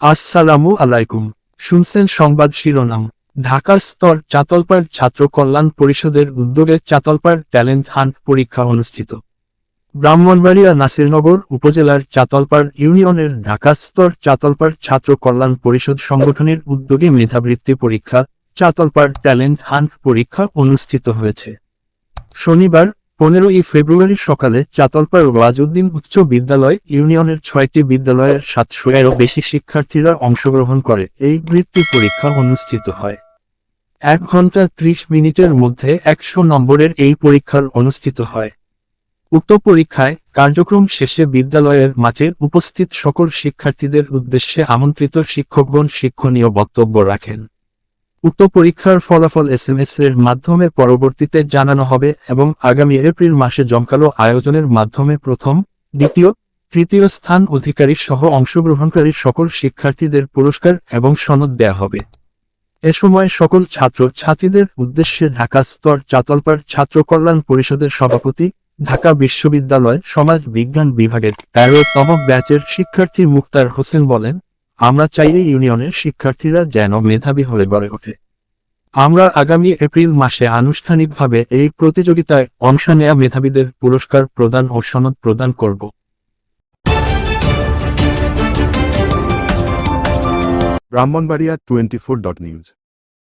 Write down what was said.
আসসালামু আলাইকুম। শুনছেন সংবাদ শিরোনাম। ঢাকা স্তর চাতলপাড় ছাত্র কল্যাণ পরিষদের উদ্যোগে চাতলপাড় ট্যালেন্ট হান্ট পরীক্ষা অনুষ্ঠিত। ব্রাহ্মণবাড়িয়া নাসিরনগর উপজেলার চাতলপাড় ইউনিয়নের ঢাকা স্তর চাতলপাড় ছাত্র কল্যাণ পরিষদ সংগঠনের উদ্যোগে মেধাবৃত্তি পরীক্ষা, চাতলপাড় ট্যালেন্ট হান্ট পরীক্ষা অনুষ্ঠিত হয়েছে। শনিবার পনেরোই ফেব্রুয়ারি সকালে চাতলপাড় ওয়াজউদ্দিন উচ্চ বিদ্যালয় ইউনিয়নের ছয়টি বিদ্যালয়ের সাতশো এরও বেশি শিক্ষার্থীরা অংশগ্রহণ করে। এই বৃত্তি পরীক্ষা অনুষ্ঠিত হয়। এক ঘণ্টা ত্রিশ মিনিটের মধ্যে একশো নম্বরের এই পরীক্ষার অনুষ্ঠিত হয়। উক্ত পরীক্ষায় কার্যক্রম শেষে বিদ্যালয়ের মাঠে উপস্থিত সকল শিক্ষার্থীদের উদ্দেশ্যে আমন্ত্রিত শিক্ষকগণ শিক্ষণীয় বক্তব্য রাখেন। উক্ত পরীক্ষার ফলাফল এসএমএস এর মাধ্যমে পরবর্তীতে জানানো হবে এবং আগামী এপ্রিল মাসে জমকালো আয়োজনের মাধ্যমে প্রথম, দ্বিতীয়, তৃতীয় স্থান অধিকারী সহ অংশগ্রহণকারী সকল শিক্ষার্থীদের পুরস্কার এবং সনদ দেয়া হবে। এ সময় সকল ছাত্র ছাত্রীদের উদ্দেশ্যে ঢাকা স্তর চাতলপাড় ছাত্র কল্যাণ পরিষদের সভাপতি, ঢাকা বিশ্ববিদ্যালয় সমাজ বিজ্ঞান বিভাগের তেরোতম ব্যাচের শিক্ষার্থী মুক্তার হোসেন বলেন আমরা চাই এই ইউনিয়নের শিক্ষার্থীরা যেন মেধাবী হয়ে গড়ে ওঠে। আমরা আগামী এপ্রিল মাসে আনুষ্ঠানিকভাবে এই প্রতিযোগিতায় অংশ নেয়া মেধাবীদের পুরস্কার প্রদান ও সনদ প্রদান করব। Brahmanbaria twenty four dot news.